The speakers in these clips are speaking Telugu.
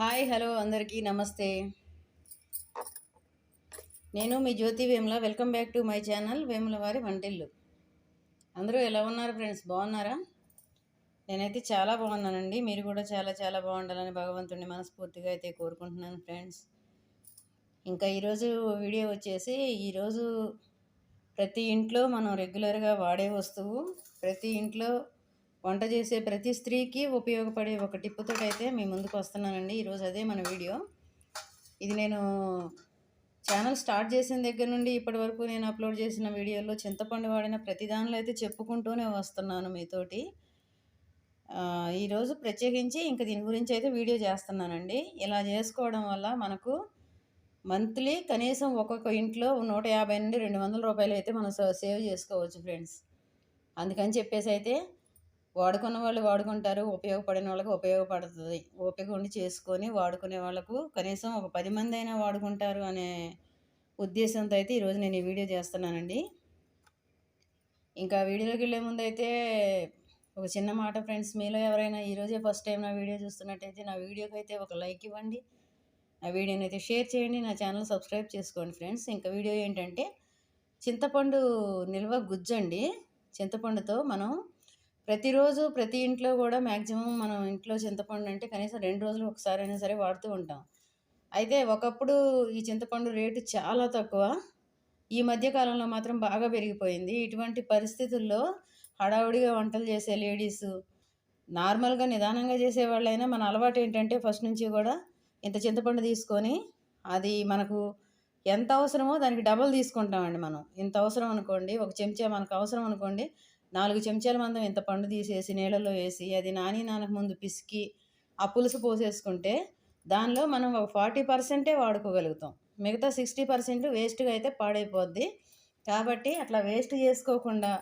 హాయ్ హలో అందరికీ నమస్తే. నేను మీ Jyothi Vemula. Welcome back to my channel Vemula వారి వంటిల్లు. అందరూ ఎలా ఉన్నారు ఫ్రెండ్స్? బాగున్నారా? నేనైతే చాలా బాగున్నానండి. మీరు కూడా చాలా చాలా బాగుండాలని భగవంతుడిని మనస్ఫూర్తిగా అయితే కోరుకుంటున్నాను ఫ్రెండ్స్. ఇంకా ఈరోజు వీడియో వచ్చేసి ఈరోజు ప్రతి ఇంట్లో మనం రెగ్యులర్గా వాడే వస్తువు ప్రతి ఇంట్లో వంట చేసే ప్రతి స్త్రీకి ఉపయోగపడే ఒక టిప్పుతో అయితే మీ ముందుకు వస్తున్నానండి. ఈరోజు అదే మన వీడియో. ఇది నేను ఛానల్ స్టార్ట్ చేసిన దగ్గర నుండి ఇప్పటి వరకు నేను అప్లోడ్ చేసిన వీడియోలో చింతపండు వాడిన ప్రతి దానిలో అయితే చెప్పుకుంటూనే వస్తున్నాను మీతోటి. ఈరోజు ప్రత్యేకించి ఇంక దీని గురించి అయితే వీడియో చేస్తున్నానండి. ఇలా చేసుకోవడం వల్ల మనకు మంత్లీ కనీసం ఒక్కొక్క ఇంట్లో నూట యాభై నుండి రెండు వందల రూపాయలు అయితే మనం సేవ్ చేసుకోవచ్చు ఫ్రెండ్స్. అందుకని చెప్పేసి అయితే వాడుకున్న వాళ్ళు వాడుకుంటారు ఉపయోగపడిన వాళ్ళకి ఉపయోగపడుతుంది. ఓపిక ఉండి చేసుకొని వాడుకునే వాళ్ళకు కనీసం ఒక పది మంది అయినా వాడుకుంటారు అనే ఉద్దేశంతో అయితే ఈరోజు నేను ఈ వీడియో చేస్తున్నానండి. ఇంకా వీడియోలోకి వెళ్ళే ముందు అయితే ఒక చిన్న మాట ఫ్రెండ్స్ మీలో ఎవరైనా ఈరోజే ఫస్ట్ టైం నా వీడియో చూస్తున్నట్టయితే నా వీడియోకి అయితే ఒక లైక్ ఇవ్వండి. నా వీడియోని అయితే షేర్ చేయండి నా ఛానల్ సబ్స్క్రైబ్ చేసుకోండి ఫ్రెండ్స్. ఇంకా వీడియో ఏంటంటే చింతపండు నిల్వ గుజ్జండి. చింతపండుతో మనం ప్రతిరోజు ప్రతి ఇంట్లో కూడా మ్యాక్సిమం మనం ఇంట్లో చింతపండు అంటే కనీసం రెండు రోజులు ఒకసారి అయినా సరే వాడుతూ ఉంటాం. అయితే ఒకప్పుడు ఈ చింతపండు రేటు చాలా తక్కువ. ఈ మధ్యకాలంలో మాత్రం బాగా పెరిగిపోయింది. ఇటువంటి పరిస్థితుల్లో హడావుడిగా వంటలు చేసే లేడీస్ నార్మల్గా నిదానంగా చేసేవాళ్ళైనా మన అలవాటు ఏంటంటే ఫస్ట్ నుంచి కూడా ఇంత చింతపండు తీసుకొని అది మనకు ఎంత అవసరమో దానికి డబల్ తీసుకుంటామండి మనం. ఇంత అవసరం అనుకోండి ఒక చెంచా మనకు అవసరం అనుకోండి నాలుగు చెంచాల మందం ఇంత పండు తీసేసి నీళ్ళలో వేసి అది నాని నానక ముందు పిసికి ఆ పులుసు పోసేసుకుంటే దానిలో మనం ఒక ఫార్టీ పర్సెంటే వాడుకోగలుగుతాం. మిగతా సిక్స్టీ పర్సెంట్ వేస్ట్గా అయితే పాడైపోద్ది. కాబట్టి అట్లా వేస్ట్ చేసుకోకుండా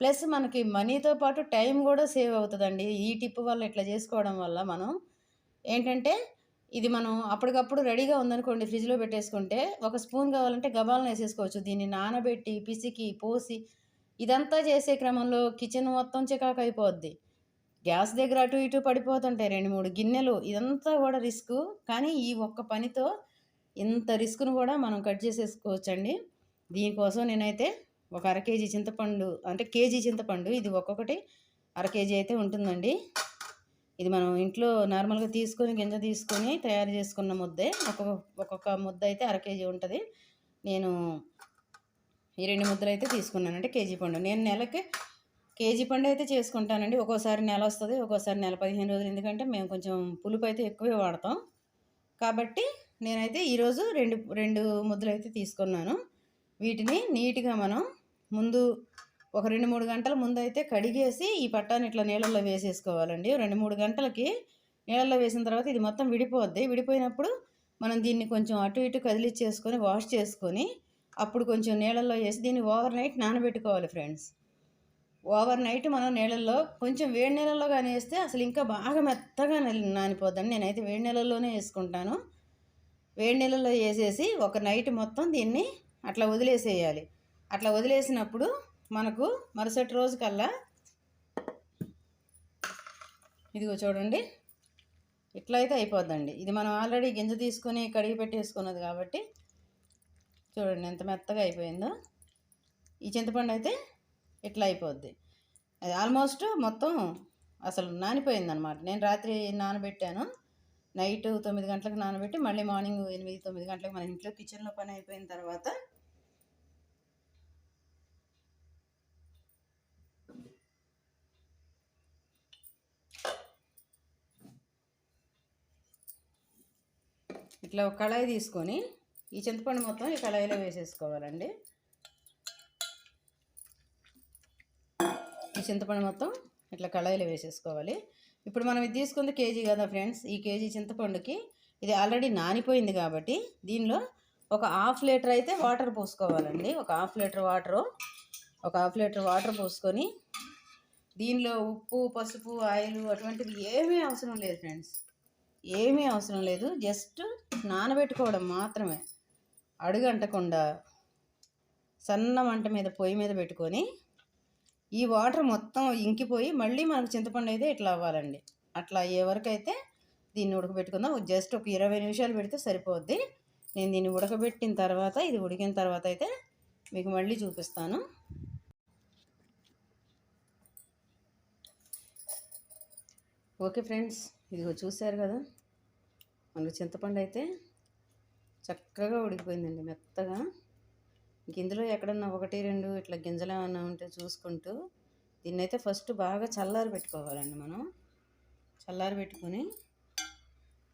ప్లస్ మనకి మనీతో పాటు టైం కూడా సేవ్ అవుతుందండి. ఈ టిప్ వల్ల ఇట్లా చేసుకోవడం వల్ల మనం ఏంటంటే ఇది మనం అప్పటికప్పుడు రెడీగా ఉందనుకోండి ఫ్రిడ్జ్లో పెట్టేసుకుంటే ఒక స్పూన్ కావాలంటే గబాలను వేసేసుకోవచ్చు. దీన్ని నానబెట్టి పిసికి పోసి ఇదంతా చేసే క్రమంలో కిచెన్ మొత్తం చికాకు అయిపోద్ది. గ్యాస్ దగ్గర అటు ఇటు పడిపోతుంటాయి రెండు మూడు గిన్నెలు ఇదంతా కూడా రిస్క్. కానీ ఈ ఒక్క పనితో ఇంత రిస్క్ను కూడా మనం కట్ చేసేసుకోవచ్చండి. దీనికోసం నేనైతే ఒక అర కేజీ చింతపండు అంటే కేజీ చింతపండు ఇది ఒక్కొక్కటి అర కేజీ అయితే ఉంటుందండి. ఇది మనం ఇంట్లో నార్మల్గా తీసుకొని గింజ తీసుకొని తయారు చేసుకున్న ముద్దే. ఒక్కొక్క ఒక్కొక్క ముద్ద అయితే అర కేజీ ఉంటుంది. నేను ఈ రెండు ముద్దలు అయితే తీసుకున్నానంటే కేజీ పండు. నేను నెలకి కేజీ పండు అయితే చేసుకుంటానండి. ఒక్కోసారి నెల వస్తుంది ఒక్కోసారి నెల పదిహేను రోజులు. ఎందుకంటే మేము కొంచెం పులుపు అయితే ఎక్కువే వాడతాం. కాబట్టి నేనైతే ఈరోజు రెండు రెండు ముద్దలు అయితే తీసుకున్నాను. వీటిని నీట్గా మనం ముందు ఒక రెండు మూడు గంటల ముందు అయితే కడిగేసి ఈ పట్టాన్ని ఇట్లా నీళ్ళల్లో వేసేసుకోవాలండి. రెండు మూడు గంటలకి నీళ్ళల్లో వేసిన తర్వాత ఇది మొత్తం విడిపోద్ది. విడిపోయినప్పుడు మనం దీన్ని కొంచెం అటు ఇటు కదిలిచ్చేసుకొని వాష్ చేసుకొని అప్పుడు కొంచెం నీళ్ళల్లో వేసి దీన్ని ఓవర్ నైట్ నానబెట్టుకోవాలి ఫ్రెండ్స్. ఓవర్ నైట్ మనం నీళ్ళల్లో కొంచెం వేడి నీళ్ళల్లో కానీ వేస్తే అసలు ఇంకా బాగా మెత్తగా నలి- నానిపోద్దండి నేనైతే వేడి నీళ్ళల్లోనే వేసుకుంటాను. వేడి నీళ్ళల్లో వేసేసి ఒక నైట్ మొత్తం దీన్ని అట్లా వదిలేసేయాలి. అట్లా వదిలేసినప్పుడు మనకు మరుసటి రోజు కల్లా ఇదిగో చూడండి ఇట్లా అయితే అయిపోద్దండి. ఇది మనం ఆల్రెడీ గింజ తీసుకొని కడిగి పెట్టేసుకున్నది కాబట్టి చూడండి ఎంత మెత్తగా అయిపోయిందో. ఈ చింతపండు అయితే ఇట్లా అయిపోద్ది. అది ఆల్మోస్ట్ మొత్తం అసలు నానిపోయిందనమాట నేను రాత్రి నానబెట్టాను. నైట్ తొమ్మిది గంటలకు నానబెట్టి మళ్ళీ మార్నింగ్ ఎనిమిది తొమ్మిది గంటలకు మన ఇంట్లో కిచెన్లో పని అయిపోయిన తర్వాత ఇట్లా ఒక కళాయి తీసుకొని ఈ చింతపండు మొత్తం ఈ కళాయిలో వేసేసుకోవాలండి. ఈ చింతపండు మొత్తం ఇట్లా కళాయిలో వేసేసుకోవాలి. ఇప్పుడు మనం ఇది తీసుకుంది కేజీ కదా ఫ్రెండ్స్ ఈ కేజీ చింతపండుకి ఇది ఆల్రెడీ నానిపోయింది కాబట్టి దీనిలో ఒక హాఫ్ లీటర్ అయితే వాటర్ పోసుకోవాలండి. ఒక హాఫ్ లీటర్ వాటరు ఒక హాఫ్ లీటర్ వాటర్ పోసుకొని దీనిలో ఉప్పు పసుపు ఆయిల్ అటువంటివి ఏమీ అవసరం లేదు ఫ్రెండ్స్. ఏమీ అవసరం లేదు జస్ట్ నానబెట్టుకోవడం మాత్రమే. అడుగంటకుండా సన్న మంట మీద పొయ్యి మీద పెట్టుకొని ఈ వాటర్ మొత్తం ఇంకిపోయి మళ్ళీ మనకు చింతపండు అయితే ఇట్లా అవ్వాలండి. అట్లా అయ్యే వరకు అయితే దీన్ని ఉడకబెట్టుకుందాం. జస్ట్ ఒక ఇరవై నిమిషాలు పెడితే సరిపోద్ది. నేను దీన్ని ఉడకబెట్టిన తర్వాత ఇది ఉడికిన తర్వాత అయితే మీకు మళ్ళీ చూపిస్తాను. ఓకే ఫ్రెండ్స్ ఇదిగో చూశారు కదా? మనకు చింతపండు అయితే చక్కగా ఉడికిపోయిందండి మెత్తగా. ఇందులో ఎక్కడన్నా ఒకటి రెండు ఇట్లా గింజలు ఏమన్నా ఉంటే చూసుకుంటూ దీన్ని అయితే ఫస్ట్ బాగా చల్లారి పెట్టుకోవాలండి మనం. చల్లారి పెట్టుకొని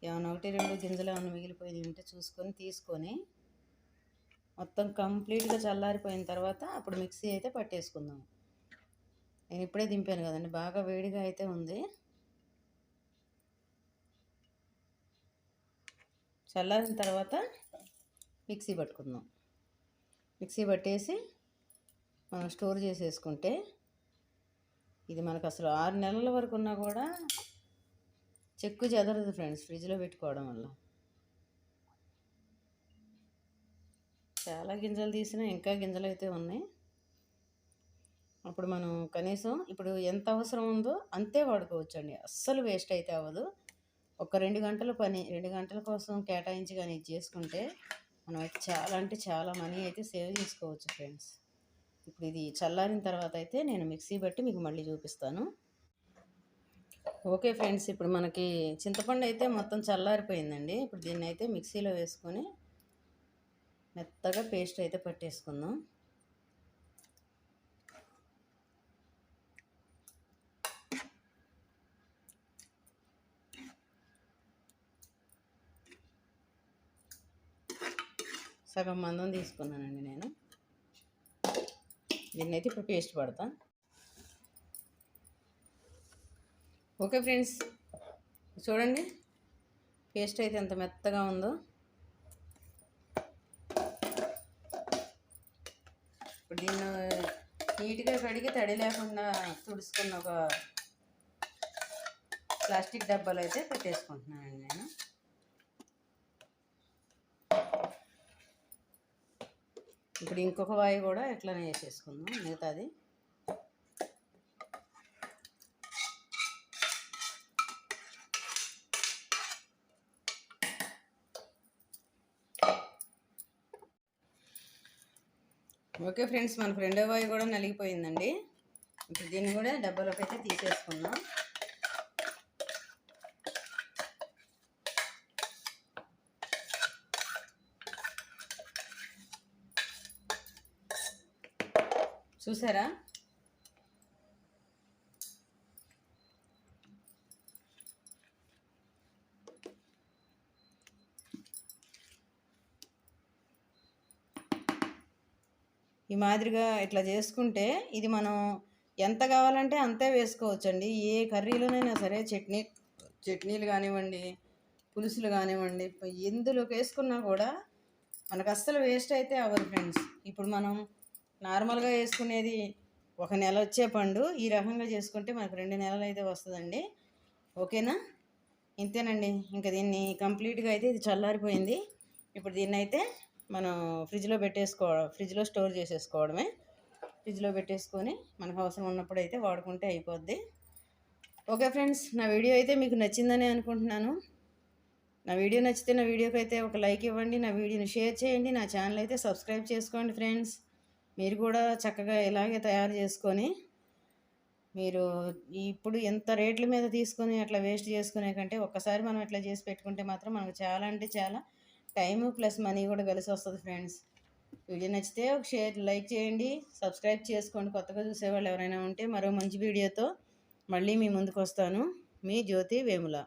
ఏమైనా ఒకటి రెండు గింజలు ఏమైనా మిగిలిపోయి ఉంటే చూసుకొని తీసుకొని మొత్తం కంప్లీట్గా చల్లారిపోయిన తర్వాత అప్పుడు మిక్సీ అయితే పట్టేసుకుందాం. నేను ఇప్పుడే దింపాను కదండి బాగా వేడిగా అయితే ఉంది. చల్లారిన తర్వాత మిక్సీ పట్టుకుందాం. మిక్సీ పట్టేసి మనం స్టోర్ చేసేసుకుంటే ఇది మనకు అసలు ఆరు నెలల వరకు ఉన్నా కూడా చెక్కు చెదరదు ఫ్రెండ్స్ ఫ్రిడ్జ్లో పెట్టుకోవడం వల్ల. చాలా గింజలు తీసినా ఇంకా గింజలు అయితే ఉన్నాయి. అప్పుడు మనం కనీసం ఇప్పుడు ఎంత అవసరం ఉందో అంతే వాడుకోవచ్చండి. అస్సలు వేస్ట్ అయితే అవ్వదు. ఒక రెండు గంటల పని రెండు గంటల కోసం కేటాయించి కానీ ఇది చేసుకుంటే మనం అయితే చాలా అంటే చాలా మనీ అయితే సేవ్ చేసుకోవచ్చు ఫ్రెండ్స్. ఇప్పుడు ఇది చల్లారిన తర్వాత అయితే నేను మిక్సీ బట్టి మీకు మళ్ళీ చూపిస్తాను. ఓకే ఫ్రెండ్స్ ఇప్పుడు మనకి చింతపండు అయితే మొత్తం చల్లారిపోయిందండి. ఇప్పుడు దీన్ని అయితే మిక్సీలో వేసుకొని మెత్తగా పేస్ట్ అయితే పట్టేసుకుందాం. సగం మందం తీసుకున్నానండి నేను. దీన్ని అయితే ఇప్పుడు పేస్ట్ పడతా. ఓకే ఫ్రెండ్స్ చూడండి. పేస్ట్ అయితే ఎంత మెత్తగా ఉందో. ఇప్పుడు దీన్ని నీట్గా కడిగి తడి లేకుండా తుడుచుకున్న ఒక ప్లాస్టిక్ డబ్బాలు అయితే పెట్టేసుకుంటున్నానండి నేను ఇప్పుడు ఇంకొక వాయి కూడా ఎట్లనే వేసేసుకుందాం మిగతాది. ఓకే ఫ్రెండ్స్ మన ఫ్రెండ్ వాయి కూడా నలిగిపోయిందండి. ఇప్పుడు దీన్ని కూడా డబ్బాలోకి అయితే తీసేసుకుందాం. చూసారా? ఈ మాదిరిగా ఇట్లా చేసుకుంటే ఇది మనం ఎంత కావాలంటే అంతే వేసుకోవచ్చండి. ఏ కర్రీలోనైనా సరే చట్నీ చట్నీలు కానివ్వండి పులుసులు కానివ్వండి ఎందులోకి వేసుకున్నా కూడా మనకు అస్సలు వేస్ట్ అయితే అవ్వదు ఫ్రెండ్స్. ఇప్పుడు మనం నార్మల్గా వేసుకునేది ఒక నెల వచ్చే పండు ఈ రకంగా చేసుకుంటే మనకు రెండు నెలలు అయితే వస్తుందండి. ఓకేనా? ఇంతేనండి. ఇంకా దీన్ని కంప్లీట్గా అయితే ఇది చల్లారిపోయింది. ఇప్పుడు దీన్ని అయితే మనం ఫ్రిడ్జ్లో పెట్టేసుకోవడం ఫ్రిడ్జ్లో స్టోర్ చేసేసుకోవడమే. ఫ్రిడ్జ్లో పెట్టేసుకొని మనకు అవసరం ఉన్నప్పుడు అయితే వాడుకుంటే అయిపోద్ది. ఓకే ఫ్రెండ్స్ నా వీడియో అయితే మీకు నచ్చిందని అనుకుంటున్నాను. నా వీడియో నచ్చితే నా వీడియోకి అయితే ఒక లైక్ ఇవ్వండి. నా వీడియోని షేర్ చేయండి. నా ఛానల్ అయితే సబ్స్క్రైబ్ చేసుకోండి ఫ్రెండ్స్. మీరు కూడా చక్కగా ఇలాగే తయారు చేసుకొని మీరు ఇప్పుడు ఎంత రేట్ల మీద తీసుకొని అట్లా వేస్ట్ చేసుకునే కంటే ఒక్కసారి మనం ఇట్లా చేసి పెట్టుకుంటే మాత్రం మనకు చాలా అంటే చాలా టైం ప్లస్ మనీ కూడా కలిసి వస్తుంది ఫ్రెండ్స్. వీడియో నచ్చితే ఒక షేర్ లైక్ చేయండి. సబ్స్క్రైబ్ చేసుకోండి. కొత్తగా చూసేవాళ్ళు ఎవరైనా ఉంటే మరో మంచి వీడియోతో మళ్ళీ మీ ముందుకు వస్తాను. మీ జ్యోతి వేముల.